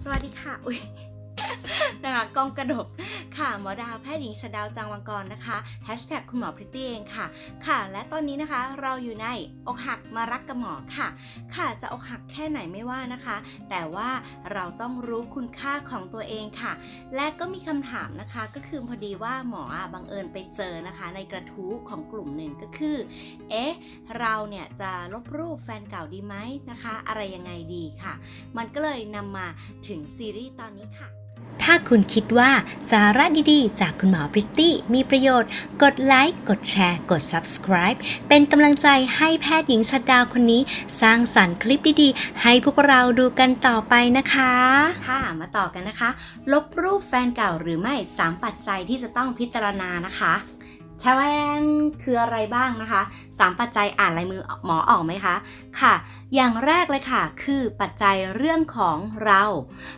สวัสดีค่ะอุ้ย นะคะกองกระดกค่ะหมอดาวแพทย์หญิงชดาวจังวังกรนะคะแฮชแท็กคุณหมอพริตตี้เองค่ะ ค่ะ และตอนนี้นะคะเราอยู่ในอกหักมารักกับหมอค่ะ ค่ะจะอกหักแค่ไหนไม่ว่านะคะ แต่ว่าเราต้องรู้คุณค่าของตัวเองค่ะ และก็มีคำถามนะคะก็คือพอดีว่าหมอบังเอิญไปเจอนะคะ ในกระทู้ของกลุ่มหนึ่งก็คือ เอ๊ะเราเนี่ยจะลบรูปแฟนเก่าดีไหมนะคะ อะไรยังไงดีค่ะ มันก็เลยนำมาถึงซีรีส์ตอนนี้ค่ะ ถ้าคุณคิดว่าสาระดีๆ จากคุณหมอพริตตี้มีประโยชน์ กดไลค์ กดแชร์ กด subscribe เป็นกำลังใจให้แพทย์หญิงชัดดาวคนนี้ สร้างสรรค์คลิปดีๆ ให้พวกเราดูกันต่อไปนะคะ ค่ะ มาต่อกันนะคะ ลบรูปแฟนเก่าหรือไม่ 3 ปัจจัยที่จะต้องพิจารณานะคะ แชวงคืออะไรบ้างนะคะ 3 ปัจจัยอ่านลายมือหมอออกไหมคะ ค่ะ อย่างแรกเลยค่ะ คือปัจจัยเรื่องของเรา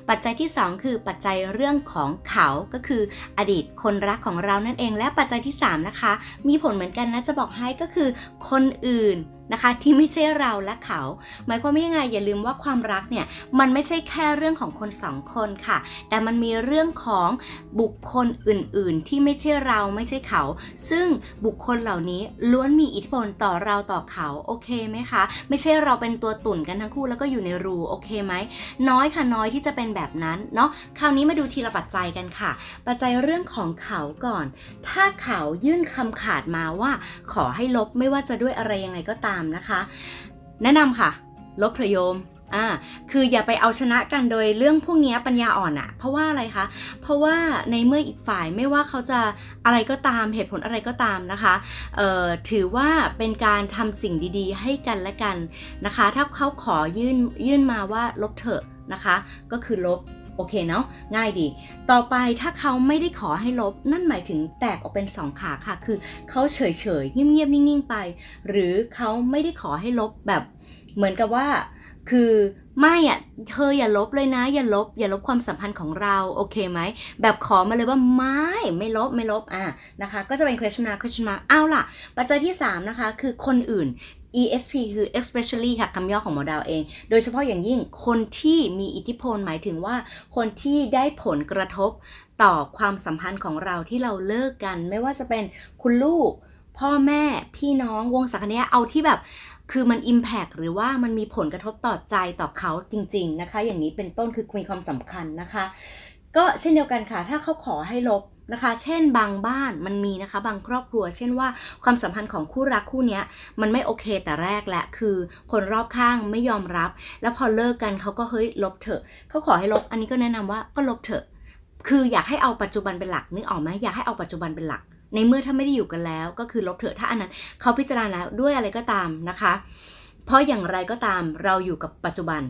ปัจจัยที่ 2 คือปัจจัยเรื่องของเขา ก็คืออดีตคนรักของเรานั่นเอง และปัจจัยที่ 3 นะคะ มีผลเหมือนกันนะจะบอกให้ก็คือ คนอื่น นะคะที่ไม่ใช่เราและเขา หมายความว่ายังไงอย่าลืมว่าความรักเนี่ยมันไม่ใช่แค่เรื่องของคนสองคนค่ะ แต่มันมีเรื่องของบุคคลอื่นๆ ที่ไม่ใช่เราไม่ใช่เขา ซึ่งบุคคลเหล่านี้ล้วนมีอิทธิพลต่อเราต่อเขาโอเคไหมคะ ไม่ใช่เราเป็นตัวตุ่นกันทั้งคู่แล้วก็อยู่ในรูโอเคไหมน้อยค่ะน้อยที่จะเป็นแบบนั้นเนาะคราวนี้มาดูทีละปัจจัยกันค่ะ ปัจจัยเรื่องของเขาก่อน ถ้าเขายื่นคำขาดมาว่า ขอให้ลบไม่ว่าจะด้วยอะไรยังไงก็ตามนะคะ แนะนำค่ะ ลบเถอะโยมอ่าคืออย่าไปเอาชนะกันโดยเรื่องพวกนี้ปัญญาอ่อนอะเพราะว่าอะไรคะ เพราะว่าในเมื่ออีกฝ่ายไม่ว่าเขาจะอะไรก็ตามเหตุผลอะไรก็ตามนะคะเอ่อถือว่าเป็นการทำสิ่งดีๆ ให้กันและกันนะคะ ถ้าเขาขอยื่นยื่นมาว่าลบเถอะนะคะ ก็คือลบ โอเคเนาะง่ายดี ต่อไปถ้าเขาไม่ได้ขอให้ลบ นั่นหมายถึงแตกออกเป็นสองขาค่ะ คือเขาเฉยๆเงียบๆนิ่งๆไป หรือเขาไม่ได้ขอให้ลบแบบ เหมือนกับว่า คือไม่อะเธออย่าลบเลยนะ อย่าลบ อย่าลบความสัมพันธ์ของเราโอเคไหมแบบขอมาเลยว่าไม่ไม่ลบไม่ลบอะนะคะ ก็จะเป็น question mark question mark เอาล่ะ ปัจจัยที่ 3 นะคะ คือคนอื่น ESP คือ especially ค่ะคำย่อของหมอดาวเอง โดยเฉพาะอย่างยิ่งคนที่มีอิทธิพลหมายถึงว่า คนที่ได้ผลกระทบต่อความสัมพันธ์ของเราที่เราเลิกกัน ไม่ว่าจะเป็นคุณลูก พ่อแม่พี่น้องวงสังคเนี้ยเอาที่แบบคือมัน Impact หรือว่ามันมีผลกระทบต่อใจต่อเขาจริง ๆ นะคะ อย่างนี้เป็นต้นคือมีความสำคัญนะคะ ก็เช่นเดียวกันค่ะ ถ้าเขาขอให้ลบนะคะ เช่นบางบ้านมันมีนะคะ บางครอบครัว เช่นว่าความสัมพันธ์ของคู่รักคู่นี้มันไม่โอเคแต่แรกแหละ คือคนรอบข้างไม่ยอมรับ แล้วพอเลิกกันเขาก็เฮ้ยลบเถอะ เขาขอให้ลบ อันนี้ก็แนะนำว่าก็ลบเถอะ คืออยากให้เอาปัจจุบันเป็นหลักนึกออกไหมอยากให้เอาปัจจุบันเป็นหลัก ในเมื่อถ้าไม่ได้อยู่กันแล้ว ก็คือลบเถอะ ถ้าอันนั้นเขาพิจารณาแล้วด้วยอะไรก็ตามนะคะ เพราะอย่างไรก็ตามเราอยู่กับปัจจุบัน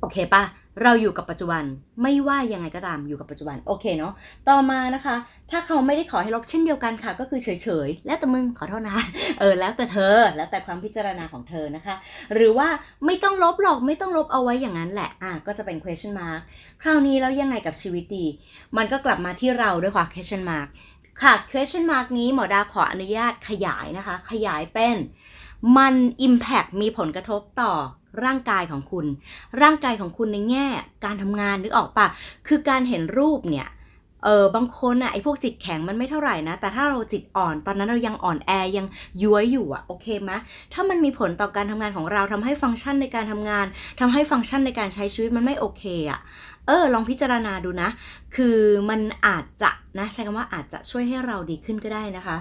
โอเคปะ เราอยู่กับปัจจุบันไม่ว่ายังไงก็ตามอยู่กับปัจจุบันโอเคเนาะต่อมานะคะ ถ้าเขาไม่ได้ขอให้ลบเช่นเดียวกันค่ะ ก็คือเฉยๆ แล้วแต่มึงขอโทษนะเออแล้วแต่เธอแล้วแต่ความพิจารณาของเธอนะคะ หรือว่าไม่ต้องลบหรอกไม่ต้องลบเอาไว้อย่างนั้นแหละอะก็จะเป็น question mark คราวนี้แล้วยังไงกับชีวิตดี มันก็กลับมาที่เราด้วยค่ะ question mark ค่ะ question mark นี้หมอดาขออนุญาตขยายนะคะ ขยายเป็นมัน impact มีผลกระทบต่อ ร่างกายของคุณ ร่างกายของคุณในแง่ การทำงานนึกออกปะคือการเห็นรูปเนี่ยเออบางคนอะไอพวกจิตแข็งมันไม่เท่าไหร่นะ แต่ถ้าเราจิตอ่อนตอนนั้นเรายังอ่อนแอยังย้วยอยู่อะโอเคไหมถ้ามันมีผลต่อการทำงานของเราทำให้ฟังก์ชันในการทำงานทำให้ฟังก์ชันในการใช้ชีวิตมันไม่โอเคอะเออลองพิจารณาดูนะ คือมันอาจจะ นะใช้คำว่าอาจจะช่วยให้เราดีขึ้นก็ได้นะคะ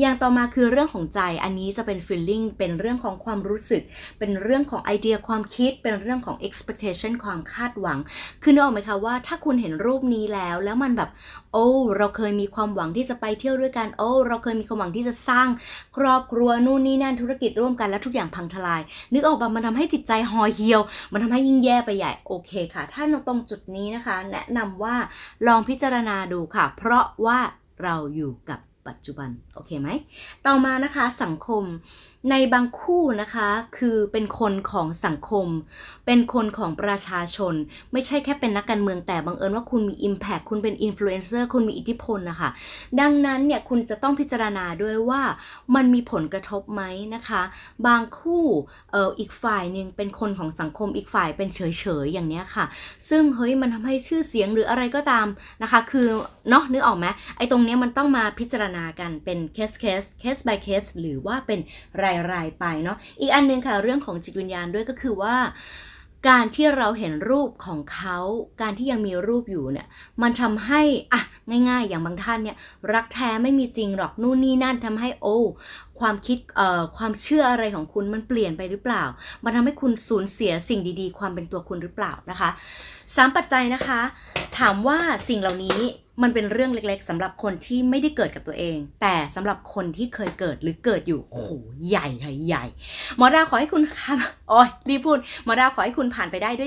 อย่างต่อมาคือเรื่องของใจอันนี้จะเป็น feeling เป็นเรื่องของความรู้สึก เป็นเรื่องของไอเดียความคิด เป็นเรื่องของ expectation ความคาดหวัง คือนึกออกไหมคะว่าถ้าคุณเห็นรูปนี้แล้ว แล้วมันแบบ โอ้ เราเคยมีความหวังที่จะไปเที่ยวด้วยกัน โอ้ เราเคยมีความหวังที่จะสร้างครอบครัวนู่นนี่นั่นธุรกิจร่วมกันแล้วทุกอย่างพังทลาย นึกออกปะมันทำให้จิตใจห่อเหี่ยว มันทำให้ยิ่งแย่ไปใหญ่โอเคค่ะ ถ้าตรงจุดนี้นะคะ แนะนำว่าลองพิจารณาดูค่ะ เพราะราะว่าเราอยู่กับ ปัจจุบัน โอเคไหม ต่อมานะคะสังคมในบางคู่นะคะคือเป็นคนของสังคม เป็นคนของประชาชน ไม่ใช่แค่เป็นนักการเมืองแต่บังเอิญว่าคุณมี Impact คุณเป็นอินฟลูเอนเซอร์คุณมีอิทธิพลนะคะดังนั้นเนี่ยคุณจะต้องพิจารณาด้วยว่ามันมีผลกระทบไหมนะคะ บางคู่เอ่ออีกฝ่ายหนึ่งเป็นคนของสังคมอีกฝ่ายเป็นเฉยๆอย่างเนี้ยค่ะ ซึ่งเฮ้ยมันทำให้ชื่อเสียงหรืออะไรก็ตามนะคะ คือเนาะนึกออกไหมไอ้ตรงเนี้ยมันต้องมาพิจารณากันเป็นเคสเคสเคส by เคสหรือว่าเป็นรายรายไปเนาะอีกอันหนึงค่ะเรื่องของจิตวิญญาณด้วยก็คือว่า การที่เราเห็นรูปของเขา การที่ยังมีรูปอยู่เนี่ยมันทำให้อะง่าย ๆ อย่างบางท่านเนี่ยรักแท้ไม่มีจริงหรอกนู่นนี่นั่นทำให้โอ้ความคิดเอ่อความเชื่ออะไรของคุณมันเปลี่ยนไปหรือเปล่า มันทำให้คุณสูญเสียสิ่งดีๆ ความเป็นตัวคุณหรือเปล่านะคะสามปัจจัยนะคะ ถามว่าสิ่งเหล่านี้ มันเป็นเรื่องเล็กๆสำหรับคนที่ไม่ได้เกิดกับตัวเอง แต่สำหรับคนที่เคยเกิดหรือเกิดอยู่โอ้โหใหญ่ค่ะใหญ่หมอดาวขอให้คุณค่ะโอ้ยรีบพูดหมอดาวขอให้คุณผ่านไปได้ด้วย